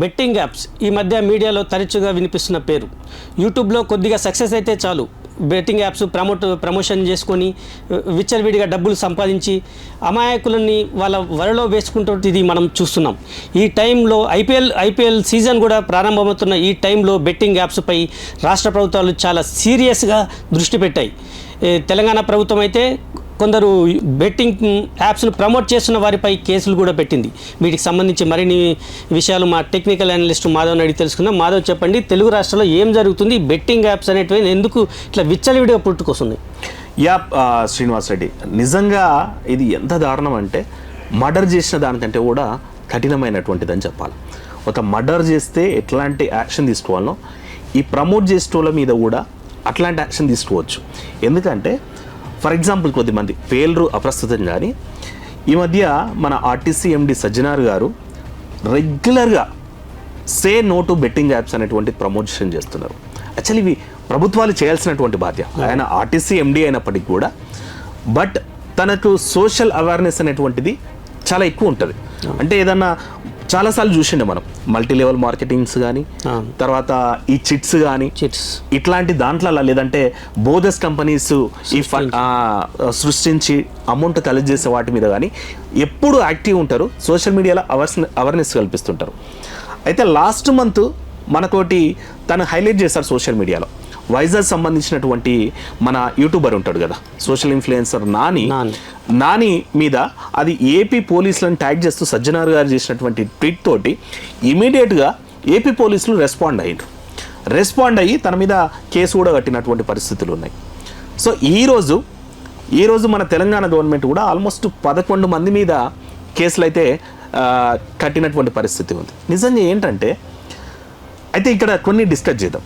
Betting apps ఈ మధ్య మీడియాలో తరచుగా వినిపిస్తున్న పేరు. యూట్యూబ్లో కొద్దిగా సక్సెస్ అయితే చాలు. బెట్టింగ్ యాప్స్ ప్రమోట్ ప్రమోషన్ చేసుకొని విచ్చలవిడిగా డబ్బులు సంపాదించి అమాయకులని వాళ్ళ వరలో వేసుకుంటూ ఇది మనం చూస్తున్నాం. ఈ టైంలో ఐపీఎల్ ఐపీఎల్ సీజన్ కూడా ప్రారంభమవుతున్న ఈ టైంలో బెట్టింగ్ యాప్స్పై రాష్ట్ర ప్రభుత్వాలు చాలా సీరియస్గా దృష్టి పెట్టాయి. తెలంగాణ ప్రభుత్వం అయితే కొందరు బెట్టింగ్ యాప్స్ను ప్రమోట్ చేస్తున్న వారిపై కేసులు కూడా పెట్టింది. వీటికి సంబంధించి మరిన్ని విషయాలు మా టెక్నికల్ అనలిస్ట్ మాధవ్ అడిగి తెలుసుకుందాం. మాధవ్ చెప్పండి తెలుగు రాష్ట్రంలో ఏం జరుగుతుంది? బెట్టింగ్ యాప్స్ అనేటివి ఎందుకు ఇట్లా విచ్చలవిడిగా పుట్టుకొస్తుంది యా శ్రీనివాస్ రెడ్డి నిజంగా ఇది ఎంత దారుణం అంటే మర్డర్ చేసిన దానికంటే కూడా కఠినమైనటువంటిది అని చెప్పాలి. ఒక మర్డర్ చేస్తే ఎట్లాంటి యాక్షన్ తీసుకోవాలో ఈ ప్రమోట్ చేసేటోళ్ళ మీద కూడా అట్లాంటి యాక్షన్ తీసుకోవచ్చు. ఎందుకంటే ఫర్ ఎగ్జాంపుల్ కొద్దిమంది పేలరు అప్రస్తుతం కానీ ఈ మధ్య మన ఆర్టీసీ ఎండి సజ్జనార్ గారు రెగ్యులర్గా say no to betting apps అనేటువంటి ప్రమోషన్ చేస్తున్నారు. యాక్చువల్లీ ఇవి ప్రభుత్వాలు చేయాల్సినటువంటి బాధ్యత. ఆయన ఆర్టీసీ ఎండి అయినప్పటికీ కూడా బట్ తనకు సోషల్ అవేర్నెస్ అనేటువంటిది చాలా ఎక్కువ ఉంటుంది. అంటే ఏదన్నా చాలాసార్లు చూసిండే మనం. మల్టీ లెవెల్ మార్కెటింగ్స్ కానీ. తర్వాత ఈ చిట్స్ కానీ చిట్స్. ఇట్లాంటి దాంట్లో లేదంటే బోధస్ కంపెనీస్ ఈ సృష్టించి. అమౌంట్ కలెక్ట్ చేసే వాటి మీద కానీ ఎప్పుడు యాక్టివ్ ఉంటారు. సోషల్ మీడియాలో అవర్స్ అవేర్నెస్ కల్పిస్తుంటారు. అయితే లాస్ట్ మంత్ మనతోటి తను హైలైట్ చేశారు సోషల్ మీడియాలో. వైజాగ్ సంబంధించినటువంటి మన యూట్యూబర్ ఉంటాడు కదా సోషల్ ఇన్ఫ్లుయెన్సర్ నాని. నాని. మీద అది ఏపీ పోలీసులను ట్యాగ్ చేస్తూ సజ్జనార్ గారు చేసినటువంటి ట్వీట్ తోటి ఇమీడియట్గా ఏపీ పోలీసులు రెస్పాండ్ అయ్యారు రెస్పాండ్ అయ్యి తన మీద కేసు కూడా కట్టినటువంటి పరిస్థితులు ఉన్నాయి. సో ఈరోజు ఈరోజు మన తెలంగాణ గవర్నమెంట్ కూడా ఆల్మోస్ట్ పదకొండు మంది మీద కేసులు అయితే కట్టినటువంటి పరిస్థితి ఉంది. నిజంగా ఏంటంటే అయితే ఇక్కడ కొన్ని డిస్కస్ చేద్దాం.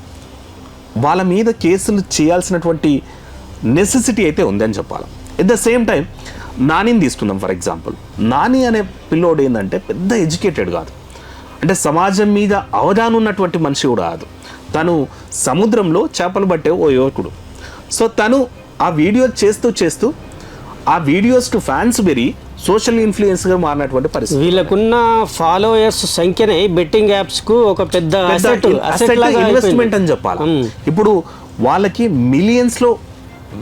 వాళ్ళ మీద కేసులు చేయాల్సినటువంటి నెసెసిటీ అయితే ఉందని చెప్పాలి. ఎట్ ద సేమ్ టైం నానిని తీసుకుందాం ఫర్ ఎగ్జాంపుల్ నాని అనే పిల్లోడు ఏంటంటే పెద్ద ఎడ్యుకేటెడ్ కాదు. అంటే సమాజం మీద అవగాహన ఉన్నటువంటి మనిషి కూడా కాదు. తను సముద్రంలో చేపలు పట్టే ఓ యువకుడు. సో తను ఆ వీడియో చేస్తూ చేస్తూ ఆ వీడియోస్ టు ఫ్యాన్స్ పెరిగి సోషల్ ఇన్ఫ్లుయెన్స్గా మారినటువంటి పరిస్థితి. వీళ్ళకున్న ఫాలోయర్స్ సంఖ్యనే బెట్టింగ్ యాప్స్కు ఒక పెద్ద ఇన్వెస్ట్మెంట్ అని చెప్పాలి. ఇప్పుడు వాళ్ళకి మిలియన్స్లో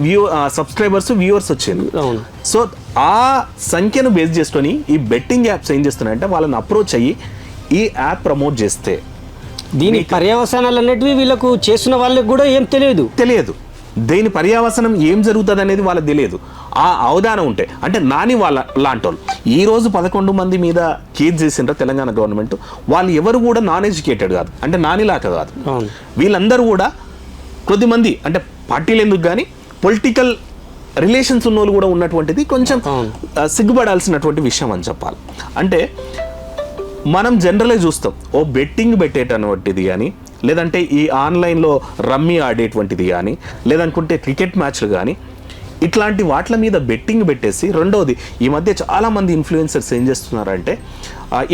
వ్యూ సబ్స్క్రైబర్స్ వ్యూవర్స్ వచ్చింది సో ఆ సంఖ్యను బేస్ చేసుకొని ఈ బెట్టింగ్ యాప్స్ ఏం చేస్తున్నాయంటే వాళ్ళని అప్రోచ్ అయ్యి ఈ యాప్ ప్రమోట్ చేస్తే దీని పర్యవసానాలు అనేటివి వీళ్ళకు చేస్తున్న వాళ్ళకి కూడా ఏం తెలియదు. తెలియదు. దేని పర్యావసనం ఏం జరుగుతుంది అనేది వాళ్ళకి తెలియదు. ఆ అవగాహన ఉంటే అంటే నాని వాళ్ళ లాంటి వాళ్ళు ఈ రోజు పదకొండు మంది మీద కేసు చేసిండ్రు తెలంగాణ గవర్నమెంట్. వాళ్ళు ఎవరు కూడా నాన్ ఎడ్యుకేటెడ్ కాదు. అంటే నానిలాక కాదు. వీళ్ళందరూ కూడా కొద్దిమంది అంటే పార్టీలు ఎందుకు కానీ పొలిటికల్ రిలేషన్స్ ఉన్న వాళ్ళు కూడా ఉన్నటువంటిది కొంచెం సిగ్గుపడాల్సినటువంటి విషయం అని చెప్పాలి. అంటే మనం జనరల్గా చూస్తాం. ఓ బెట్టింగ్ పెట్టేటటువంటిది కానీ లేదంటే ఈ ఆన్లైన్లో రమ్మీ ఆడేటువంటిది కానీ లేదనుకుంటే క్రికెట్ మ్యాచ్లు కానీ ఇట్లాంటి వాట్ల మీద బెట్టింగ్ పెట్టేసి రెండవది ఈ మధ్య చాలా మంది ఇన్ఫ్లుయెన్సర్స్ ఏం చేస్తున్నారంటే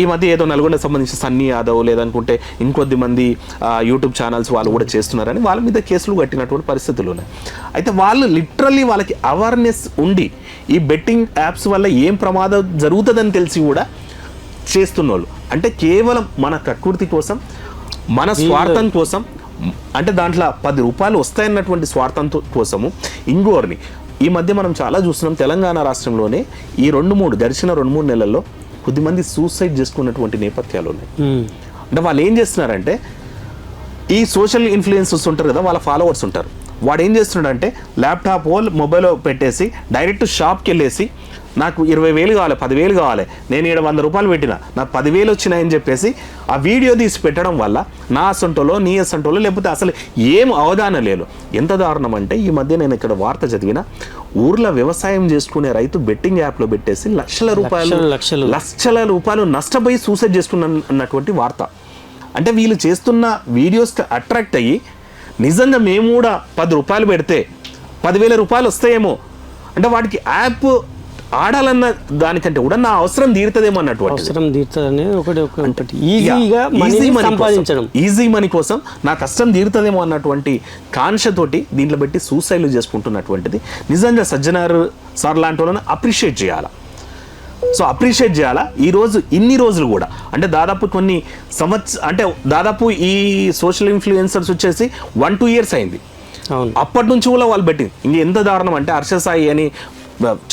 ఈ మధ్య ఏదో నల్గొండ సంబంధించి సన్నీ యాదవ్ లేదనుకుంటే ఇంకొద్ది మంది యూట్యూబ్ ఛానల్స్ వాళ్ళు కూడా చేస్తున్నారని వాళ్ళ మీద కేసులు కట్టినటువంటి పరిస్థితులు ఉన్నాయి. అయితే వాళ్ళు లిటరల్లీ వాళ్ళకి అవేర్నెస్ ఉండి ఈ బెట్టింగ్ యాప్స్ వల్ల ఏం ప్రమాదం జరుగుతుందని తెలిసి కూడా చేస్తున్నోళ్ళు. అంటే కేవలం మన ప్రకృతి కోసం మన స్వార్థం కోసం అంటే దాంట్లో పది రూపాయలు వస్తాయన్నటువంటి స్వార్థంతో కోసము ఇంకోరిని. ఈ మధ్య మనం చాలా చూస్తున్నాం తెలంగాణ రాష్ట్రంలోనే ఈ రెండు మూడు గడిచిన రెండు మూడు నెలల్లో కొద్దిమంది సూసైడ్ చేసుకున్నటువంటి నేపథ్యాలు ఉన్నాయి. అంటే వాళ్ళు ఏం చేస్తున్నారంటే ఈ సోషల్ ఇన్ఫ్లుయెన్సర్స్ ఉంటారు కదా వాళ్ళ ఫాలోవర్స్ ఉంటారు. వాడు ఏం చేస్తున్నాడంటే ల్యాప్టాప్ మొబైల్ పెట్టేసి డైరెక్ట్ షాప్కి వెళ్ళేసి నాకు ఇరవై వేలు కావాలి పదివేలు కావాలి నేను ఇక్కడ వంద రూపాయలు పెట్టిన నాకు పదివేలు వచ్చినాయని చెప్పేసి ఆ వీడియో తీసి పెట్టడం వల్ల నా అసంటోలో నీ అసంటోలో లేకపోతే అసలు ఏం అవగాహన లేదు ఎంత దారుణం అంటే ఈ మధ్య నేను ఇక్కడ వార్త చదివిన ఊర్లో వ్యవసాయం చేసుకునే రైతు బెట్టింగ్ యాప్లో పెట్టేసి లక్షల రూపాయలు లక్షలు, లక్షలు. లక్షల రూపాయలు నష్టపోయి సూసైడ్ చేసుకున్న అన్నటువంటి వార్త అంటే వీళ్ళు చేస్తున్న వీడియోస్కి అట్రాక్ట్ అయ్యి నిజంగా మేము కూడా పది రూపాయలు పెడితే పదివేల రూపాయలు వస్తాయేమో. అంటే వాటికి యాప్ ఆడాలన్న దానికంటే కూడా నా అవసరం తీరుతుందేమో అన్నటువంటి అవసరం తీరుతుందని ఒకటి ఒకటి ఈజీగా మనీ సంపాదించడం. ఈజీ మనీ కోసం నా కష్టం తీరుతుందేమో అన్నటువంటి కాంక్షతోటి దీంట్లో పెట్టి సూసైడ్లు చేసుకుంటున్నటువంటిది. నిజంగా సజ్జనారు సార్ లాంటి వాళ్ళని అప్రిషియేట్ చేయాలి? సో అప్రిషియేట్ చేయాలా? ఈ రోజు ఇన్ని రోజులు కూడా. అంటే దాదాపు కొన్ని సంవత్స అంటే దాదాపు ఈ సోషల్ ఇన్ఫ్లుయెన్సర్స్ వచ్చేసి వన్ టూ ఇయర్స్ అయింది. అప్పటి నుంచి కూడా వాళ్ళు పెట్టింది. ఇంక ఎంత దారుణం అంటే హర్ష సాయి అని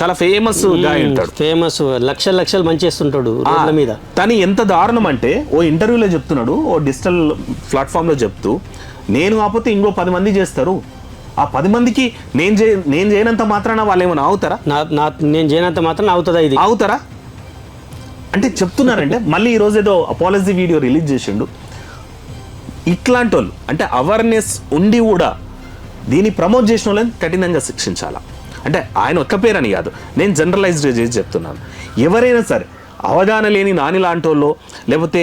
చాలా ఫేమస్ ఉంటాడు. ఫేమస్ లక్షల లక్షలు మంచి చేస్తుంటాడు మీద. తను ఎంత దారుణం అంటే ఓ ఇంటర్వ్యూలో చెప్తున్నాడు ఓ డిజిటల్ ప్లాట్ఫామ్లో చెప్తూ నేను కాకపోతే ఇంకో పది మంది చేస్తారు. ఆ పది మందికి నేను చే నేను చేయనంత మాత్రాన వాళ్ళు ఏమైనా అవుతారా నా నా నేను చేయనంత మాత్రం అవుతుందా ఇది? అవుతారా అంటే చెప్తున్నారంటే మళ్ళీ ఈరోజు ఏదో అపాలజీ వీడియో రిలీజ్ చేసిండు. ఇట్లాంటి వాళ్ళు అంటే అవేర్నెస్ ఉండి కూడా దీన్ని ప్రమోట్ చేసిన వాళ్ళని కఠినంగా శిక్షించాలా? అంటే ఆయన ఒక్క పేరని కాదు నేను జనరలైజ్డ్ చేసి చెప్తున్నాను. ఎవరైనా సరే అవగాహన లేని నాని లాంటి వాళ్ళు లేకపోతే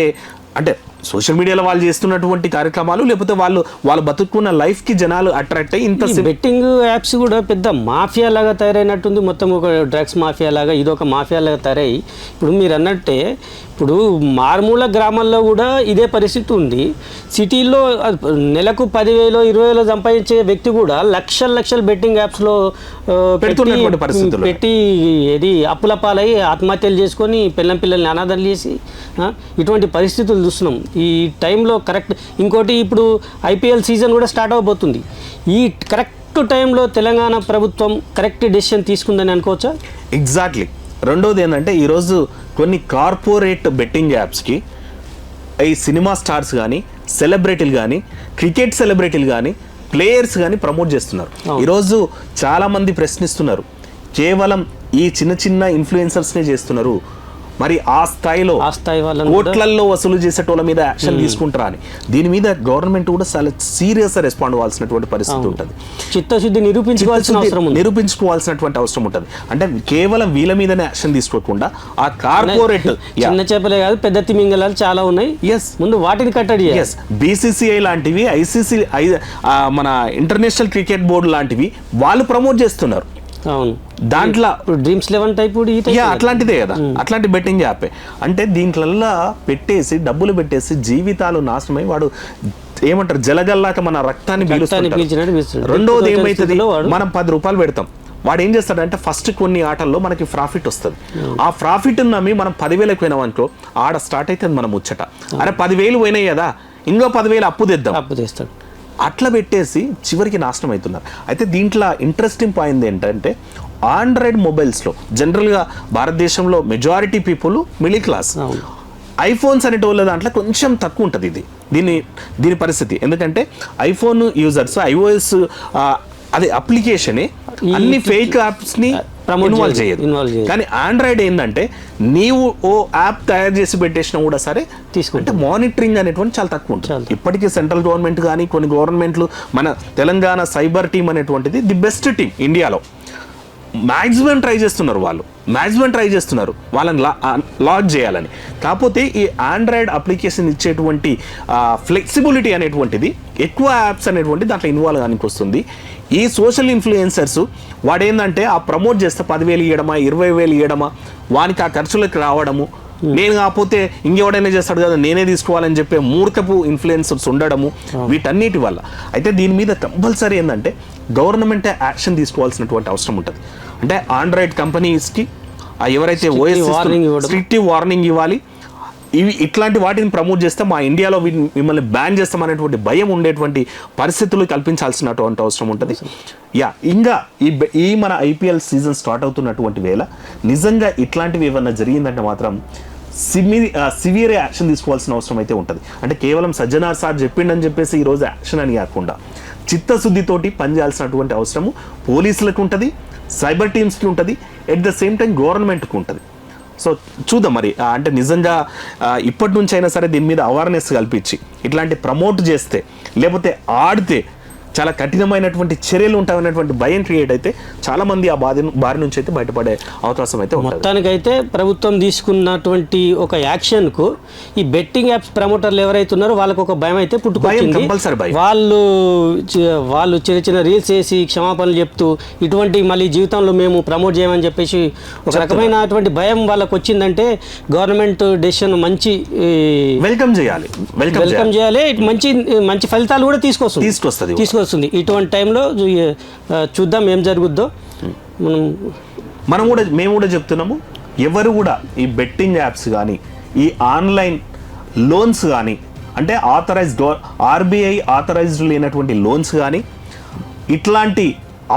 అంటే సోషల్ మీడియాలో వాళ్ళు చేస్తున్నటువంటి కార్యక్రమాలు లేకపోతే వాళ్ళు వాళ్ళు బతుకున్న లైఫ్కి జనాలు అట్రాక్ట్ అయ్యి ఇంత బెట్టింగ్ యాప్స్ కూడా పెద్ద మాఫియా లాగా తయారైనట్టుంది. మొత్తం ఒక డ్రగ్స్ మాఫియా లాగా ఇది ఒక మాఫియా లాగా తయారై ఇప్పుడు మీరు అన్నట్టే ఇప్పుడు మారుమూల గ్రామాల్లో కూడా ఇదే పరిస్థితి ఉంది. సిటీల్లో నెలకు పదివేలు ఇరవై వేలు సంపాదించే వ్యక్తి కూడా లక్షల లక్షల బెట్టింగ్ యాప్స్లో పరిస్థితులు. పెట్టి ఏది అప్పుల పాలై ఆత్మహత్యలు చేసుకొని పిల్లం పిల్లల్ని అనాథలు చేసి ఇటువంటి పరిస్థితులు చూస్తున్నాం. ఈ టైంలో కరెక్ట్ ఇంకోటి ఇప్పుడు ఐపీఎల్ సీజన్ కూడా స్టార్ట్ అవబోతుంది. ఈ కరెక్ట్ టైంలో తెలంగాణ ప్రభుత్వం కరెక్ట్ డెసిషన్ తీసుకుందని అనుకోవచ్చా? ఎగ్జాక్ట్లీ. రెండోది ఏంటంటే ఈరోజు కొన్ని కార్పొరేట్ బెట్టింగ్ యాప్స్కి ఈ సినిమా స్టార్స్ కానీ సెలబ్రిటీలు కానీ క్రికెట్ సెలబ్రిటీలు కానీ ప్లేయర్స్ కానీ ప్రమోట్ చేస్తున్నారు. ఈరోజు చాలామంది ప్రశ్నిస్తున్నారు. కేవలం ఈ చిన్న చిన్న ఇన్ఫ్లుయెన్సర్స్నే చేస్తున్నారు. మరి ఆ స్థాయిలో ఆ స్థాయి వాళ్ళని కూడా- కోట్లల్లో వసూలు చేసేటోళ్ళ మీద యాక్షన్ తీసుకుంటారా అని. దీని మీద గవర్నమెంట్ కూడా చాలా సీరియస్గా రెస్పాండ్ అవ్వాల్సినటువంటి పరిస్థితి ఉంటుంది. చిత్తశుద్ధి నిరూపించుకోవాల్సిన అవసరం నిరూపించుకోవాల్సినటువంటి అవసరం ఉంటుంది. అంటే కేవలం వీళ్ళ మీదనే యాక్షన్ తీసుకోకుండా ఆ కార్పొరేట్ చిన్న చేపలే కాదు పెద్ద తిమింగలాలు చాలా ఉన్నాయి. ఎస్ ముందు వాటిని కట్టడి. ఎస్ బీసీసీఐ లాంటివి ఐసీసీ మన ఇంటర్నేషనల్ క్రికెట్ బోర్డు లాంటివి వాళ్ళు ప్రమోట్ చేస్తున్నారు. అవును. దాంట్లో డ్రీమ్స్ లెవెన్ టైప్ యా. అట్లాంటిదే కదా. అట్లాంటి బెట్టింగ్ యాపే. అంటే దీంట్లల్లో పెట్టేసి డబ్బులు పెట్టేసి జీవితాలు నాశనమై వాడు ఏమంటారు జలగల్లాక మన రక్తాన్ని పీలుస్తాడు. రెండోది ఏమైతుంది? మనం పది రూపాయలు పెడతాం. వాడు ఏం చేస్తాడంటే ఫస్ట్ కొన్ని ఆటల్లో మనకి ప్రాఫిట్ వస్తుంది. ఆ ప్రాఫిట్ నమ్మి మనం పదివేలకు పోయినాం అనుకో ఆడ స్టార్ట్ అయితే మనం ముచ్చట. అరే పదివేలు పోయినాయి కదా. ఇంకో పదివేలు అప్పు తెద్దాం. అప్పు తెస్తాడు. అట్లా పెట్టేసి చివరికి నాశనం అవుతున్నారు అయితే దీంట్లో ఇంట్రెస్టింగ్ పాయింట్ ఏంటంటే ఆండ్రాయిడ్ మొబైల్స్లో జనరల్గా భారతదేశంలో majority people middle class. IPhones అనేటోళ్ళ దాంట్లో కొంచెం తక్కువ ఉంటుంది ఇది. దీని దీని పరిస్థితి. ఎందుకంటే ఐఫోన్ యూజర్స్ ఐఓఎస్ అదే అప్లికేషనే అన్ని ఫేక్ యాప్స్ని Promote ఇన్వాల్వ్ చేయదు. కానీ ఆండ్రాయిడ్ ఏంటంటే నీవు ఓ యాప్ తయారు చేసి పెట్టేసినా కూడా సరే తీసుకుంటుంది. అంటే మానిటరింగ్ అనేటువంటి చాలా తక్కువ ఉంటుంది. ఇప్పటికీ సెంట్రల్ గవర్నమెంట్ కానీ కొన్ని గవర్నమెంట్లు మన తెలంగాణ సైబర్ టీం అనేటువంటిది ది బెస్ట్ టీం ఇండియాలో మ్యాక్సిమం ట్రై చేస్తున్నారు వాళ్ళు. మ్యాక్సిమం ట్రై చేస్తున్నారు. వాళ్ళని లాక్ చేయాలని. కాకపోతే ఈ ఆండ్రాయిడ్ అప్లికేషన్ ఇచ్చేటువంటి ఫ్లెక్సిబిలిటీ అనేటువంటిది ఎక్కువ యాప్స్ అనేటువంటి దాంట్లో ఇన్వాల్వ్ కానికి వస్తుంది ఈ సోషల్ ఇన్ఫ్లుయెన్సర్స్ వాడేందంటే ఆ ప్రమోట్ చేస్తే పదివేలు ఇవ్వడమా ఇరవై వేలు ఇవ్వడమా వానికి ఆ ఖర్చులకు రావడము నేను కాకపోతే ఇంకెవడైనా చేస్తాడు కదా నేనే తీసుకోవాలని చెప్పే మూర్ఖపు ఇన్ఫ్లుయెన్సర్స్ ఉండడము వీటన్నిటి వల్ల. అయితే దీని మీద కంపల్సరీ ఏంటంటే గవర్నమెంటే యాక్షన్ తీసుకోవాల్సినటువంటి అవసరం ఉంటుంది. అంటే ఆండ్రాయిడ్ కంపెనీస్కి ఎవరైతే ఓఎస్ warning ఇవ్వడం. స్ట్రిక్ట్ వార్నింగ్ ఇవ్వాలి. ఇవి ఇట్లాంటి వాటిని ప్రమోట్ చేస్తే మా ఇండియాలో మిమ్మల్ని బ్యాన్ చేస్తామనేటువంటి భయం ఉండేటువంటి పరిస్థితులు కల్పించాల్సినటువంటి అవసరం ఉంటుంది. యా ఇంకా ఈ ఈ మన ఐపీఎల్ సీజన్ స్టార్ట్ అవుతున్నటువంటి వేళ నిజంగా ఇట్లాంటివి ఏమన్నా జరిగిందంటే మాత్రం సిమి సివియర్ యాక్షన్ తీసుకోవాల్సిన అవసరం అయితే ఉంటుంది. అంటే కేవలం సజ్జనార్ సార్ చెప్పిండని చెప్పేసి ఈరోజు యాక్షన్ అని కాకుండా చిత్తశుద్ధితోటి పనిచేయాల్సినటువంటి అవసరము పోలీసులకు ఉంటుంది సైబర్ టీమ్స్కి ఉంటుంది ఎట్ ద సేమ్ టైం గవర్నమెంట్కి ఉంటుంది. సో చూద్దాం మరి అంటే నిజంగా ఇప్పటి నుంచి అయినా సరే దీని మీద అవేర్నెస్ కల్పించి ఇట్లాంటి ప్రమోట్ చేస్తే లేకపోతే ఆడితే చాలా కఠినమైనటువంటి చర్యలు ఉంటాయనేటువంటి భయం క్రియేట్ అయితే చాలా మంది ఆ బాధ బారి నుంచి అయితే బయటపడే అవకాశం అయితే మొత్తానికైతే ప్రభుత్వం తీసుకున్నటువంటి ఒక యాక్షన్కు ఈ బెట్టింగ్ యాప్స్ ప్రమోటర్లు ఎవరైతే ఉన్నారో వాళ్ళకి ఒక భయం అయితే పుట్టుకొచ్చింది. వాళ్ళు వాళ్ళు చిన్న చిన్న రీల్స్ వేసి క్షమాపణలు చెప్తూ ఇటువంటి మళ్ళీ జీవితంలో మేము ప్రమోట్ చేయమని చెప్పేసి ఒక రకమైనటువంటి భయం వాళ్ళకి వచ్చిందంటే గవర్నమెంట్ డెసిషన్ మంచి వెల్కమ్ చేయాలి. వెల్కమ్ చేయాలి. మంచి మంచి ఫలితాలు కూడా తీసుకొస్తుంది. తీసుకొస్తుంది. కూడా. వస్తుంది. ఇటువంటి టైంలో చూద్దాం ఏం జరుగుద్దో. మనం మనం కూడా మేము కూడా చెప్తున్నాము. ఎవరు కూడా ఈ బెట్టింగ్ యాప్స్ కానీ ఈ ఆన్లైన్ లోన్స్ కానీ అంటే ఆథరైజ్డ్ ఆర్బీఐ ఆథరైజ్డ్ లేనటువంటి లోన్స్ కానీ ఇట్లాంటి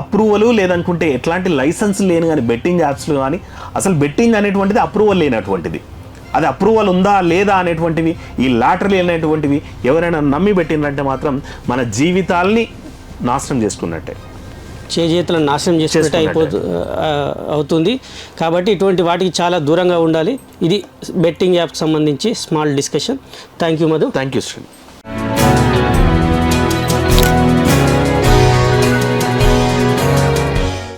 అప్రూవల్ లేదనుకుంటే ఎట్లాంటి లైసెన్స్ లేని కానీ బెట్టింగ్ యాప్స్లు కానీ అసలు బెట్టింగ్ అనేటువంటిది అప్రూవల్ లేనటువంటిది. అది అప్రూవల్ ఉందా లేదా అనేటువంటివి ఈ లాటరీ అనేటువంటివి ఎవరైనా నమ్మి పెట్టిందంటే మాత్రం మన జీవితాల్ని నాశనం చేసుకున్నట్టే. చేజేతులను నాశనం చేసుకున్నట్టు. అయిపోతు అవుతుంది. కాబట్టి ఇటువంటి వాటికి చాలా దూరంగా ఉండాలి. ఇది బెట్టింగ్ యాప్కి సంబంధించి small discussion. Thank you Madhu. Thank you Shri